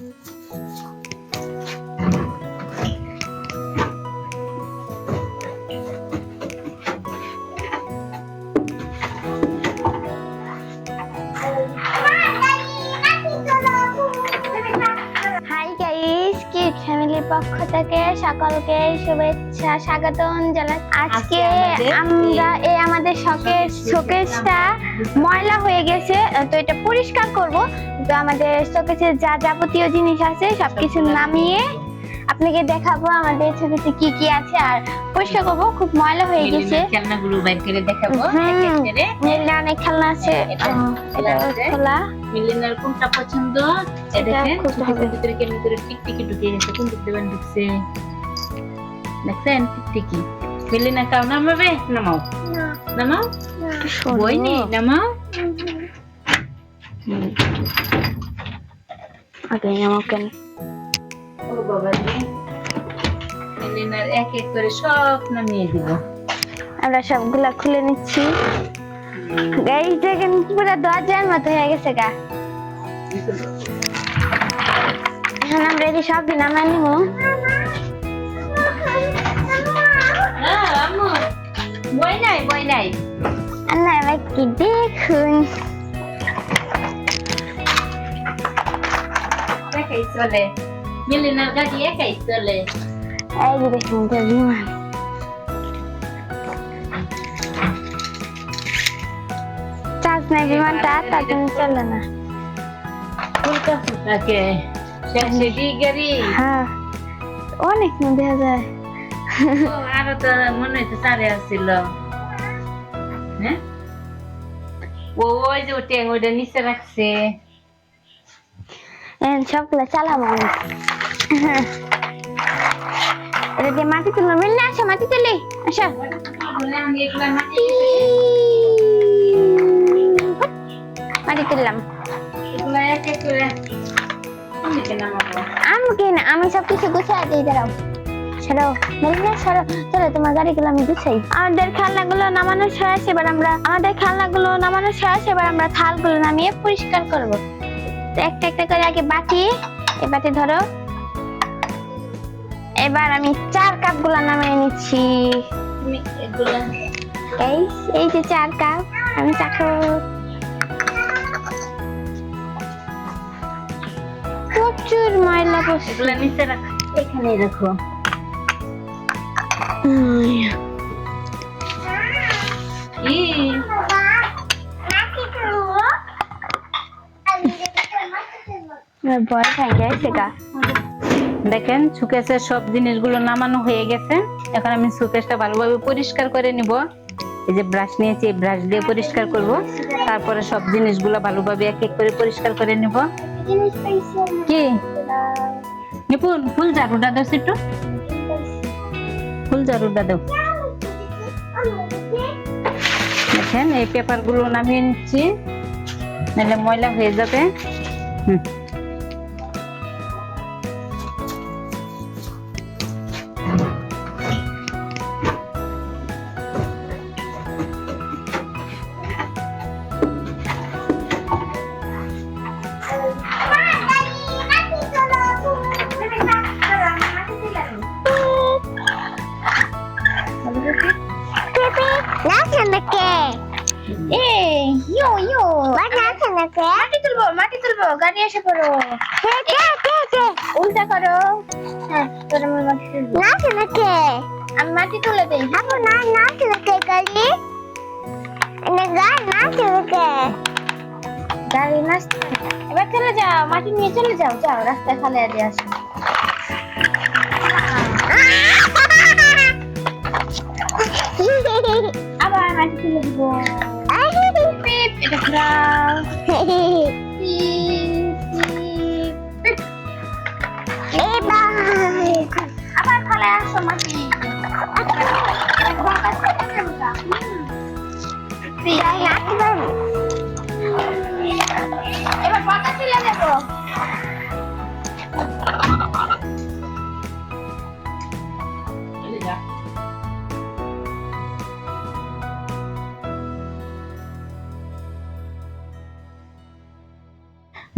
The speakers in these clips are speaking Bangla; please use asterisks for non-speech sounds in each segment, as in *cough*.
হাই গাইস কিড ফ্যামিলির পক্ষ থেকে সকলকে শুভেচ্ছা স্বাগতম জানাই আজকে আমরা এই আমাদের শখের শোকেসটা ময়লা হয়ে গেছে তো এটা পরিষ্কার করব। তো আমাদের শোকেসের যা যাবতীয় জিনিস আছে সবকিছু নামিয়ে আপনাকে দেখাবো আমাদের শোকেসে কি কি আছে। আর পরিষ্কার করব খুব ময়লা হয়ে গেছে। খেলনাগুলো বাইর করে দেখাবো। অনেক খেলনা আছে। খোলা। মিলিনার কোনটা পছন্দ? দেখেন ভিতরে কেমন করে টিকটিকি ঢুকে গেছে। কোন ঢুকছে? দেখছেন? টিকটিকি। মিলিনা নামাবে? নামাও। নামাও? বই নেই? নামাও? আমাকে ও বাবা এক এক করে সব নামিয়ে দিব। আমরা সবগুলা খুলে নিচ্ছি। গাইস দেখেন পুরো দরজার মতো হয়ে গেছে গা। এখন আমরা এই সব দিন আমরা নিব বই নাই বই নাই। আর না কি দেখুন। একাই চলে মিলিনার গাড়ি একাই চলে এই যে দেখুন এটা বিমান চার্জ নাই বিমানটা তার জন্য চলে না ফুলকা ফুলকাকে শেষে দি গাড়ি হ্যাঁ অনেক না দেখা যায় ও, আরও তো মনে হচ্ছে সারে আসছিল হ্যাঁ ও ওই যে ওটা ওইটা নিচে রাখছে এখন সবগুলো চালাবো। এটা দিয়ে মাটি তুলবো। মিললে আসো মাটি তুলি। আসো। মাটি তুললাম। আমাকে না আমি সব কিছু গুছিয়ে দিই, দাঁড়াও। সরো মেলিনা সরো। চলো, তোমার গাড়িগুলো আমি গুছাই। আমাদের খেলনাগুলো নামানো শেষ এবার আমরা আমাদের খেলনাগুলো নামানো শেষ এবার আমরা থালগুলো নামিয়ে পরিষ্কার করব। তো একটা একটা করে আগে বাটি এই বাটি ধরো। এবার আমি চার কাপগুলো নামিয়ে নিচ্ছি। এই এই যে চার কাপ আমি চাখো প্রচুর ময়লা বসে নিচে রাখ। এখানে রাখো ভয় গেছে গা দেখেন সুকেশের সব জিনিসগুলো নামানো হয়ে গেছে। এখন আমি সুকেশটা ভালোভাবে পরিষ্কার করে নিব। এই যে ব্রাশ নিয়েছি, এই ব্রাশ দিয়ে পরিষ্কার করব। তারপরে সব জিনিসগুলো ভালোভাবে এক এক করে পরিষ্কার করে নিব। কি? নিপুন, ফুল ঝাড়ুটা দাও একটু ফুল ঝাড়ুটা দাও। দেখেন, এই পেপারগুলো নামিয়ে নিচ্ছি। নাহলে ময়লা হয়ে যাবে। তুলবো গাড়ি এসে পড়ো। উল্টা করো। হ্যাঁ তোর মাটি আমি মাটি তুলে দেই। গাড়ি? নাচতে এবার চলে যাও মাটি নিয়ে চলে যাও। যাও রাস্তায় ফেলে দিয়ে আসো। *laughs* আবার মাটি তুলে দিব। এটা ঘোরাও। *laughs*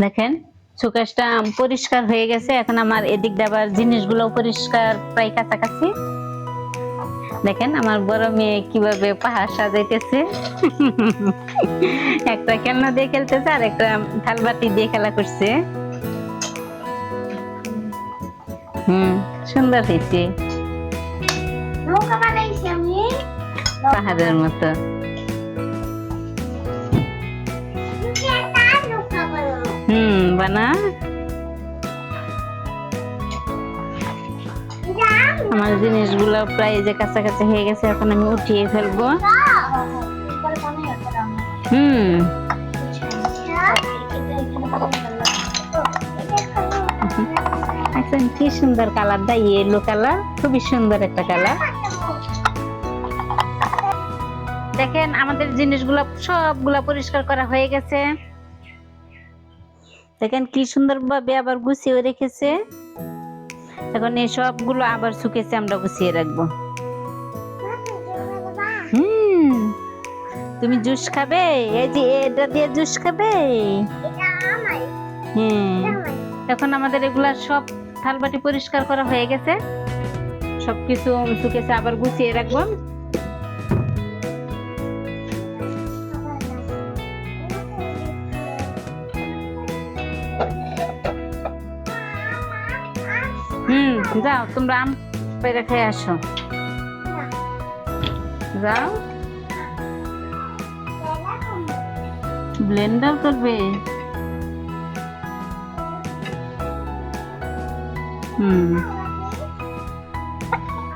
দেখেন সুকেশটা পরিষ্কার হয়ে গেছে। এখন আমার এদিক দিয়ে আবার জিনিসগুলো পরিষ্কার প্রায় কাছাকাছি। দেখেন আমার বড় মেয়ে কীভাবে পাহাড় সাজাইতেছে। *laughs* একটা খেলনা দিয়ে খেলতেছে আর একটা থালবাটি দিয়ে খেলা করছে। হুম সুন্দর হয়েছে পাহাড়ের মতো। হুম বানা। আমার জিনিসগুলো প্রায় যে কাছাকাছি হয়ে গেছে, এখন আমি উঠিয়ে ফেলব। হুম। আচ্ছা কি সুন্দর কালারটা ইয়েলো কালার? খুবই সুন্দর একটা কালার। দেখেন, আমাদের জিনিসগুলো সবগুলা পরিষ্কার করা হয়ে গেছে। দেখেন, কি সুন্দর ভাবে আবার গুছিয়ে রেখেছে। এখন এই সবগুলো আবার শুকেছে আমরা গুছিয়ে রাখব। হুম, তুমি জুস খাবে? এই যে এটা দিয়ে জুস খাবে? হ্যাঁ এখন আমাদের এগুলা সব থালবাটি পরিষ্কার করা হয়ে গেছে। সবকিছু শুকেছে আবার গুছিয়ে রাখব। যাও, তোমরা আম পেরে খেয়ে আসো। যাও। ব্লেন্ডার করবে। হুম।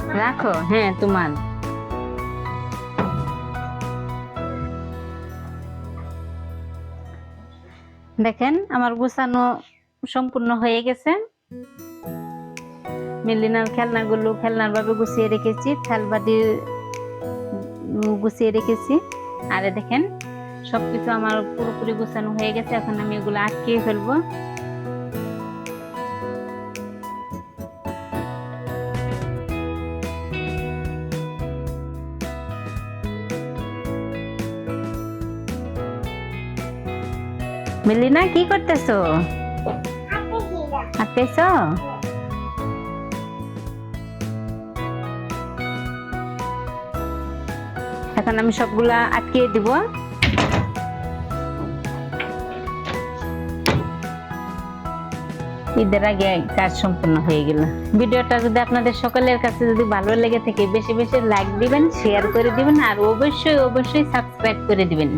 রাখো হ্যাঁ তোমার। দেখেন, আমার গোছানো সম্পূর্ণ হয়ে গেছে। মিলিনার খেলনাগুলো খেলনার ভাবে গুছিয়ে রেখেছি থালবাটি গুছিয়ে রেখেছি। আরে দেখেন সবকিছু আমার পুরোপুরি গুছানো হয়ে গেছে এখন আমি এগুলো আটকিয়ে ফেলব। মিলিনা কি করতেছো? আটকেছো এখন আমি সবগুলা আটকিয়ে দিব। ঈদের আগে কাজ সম্পূর্ণ হয়ে গেল। ভিডিওটা যদি আপনাদের সকলের কাছে যদি ভালো লেগে থাকে, বেশি বেশি লাইক দিবেন শেয়ার করে দিবেন, আর অবশ্যই অবশ্যই সাবস্ক্রাইব করে দিবেন।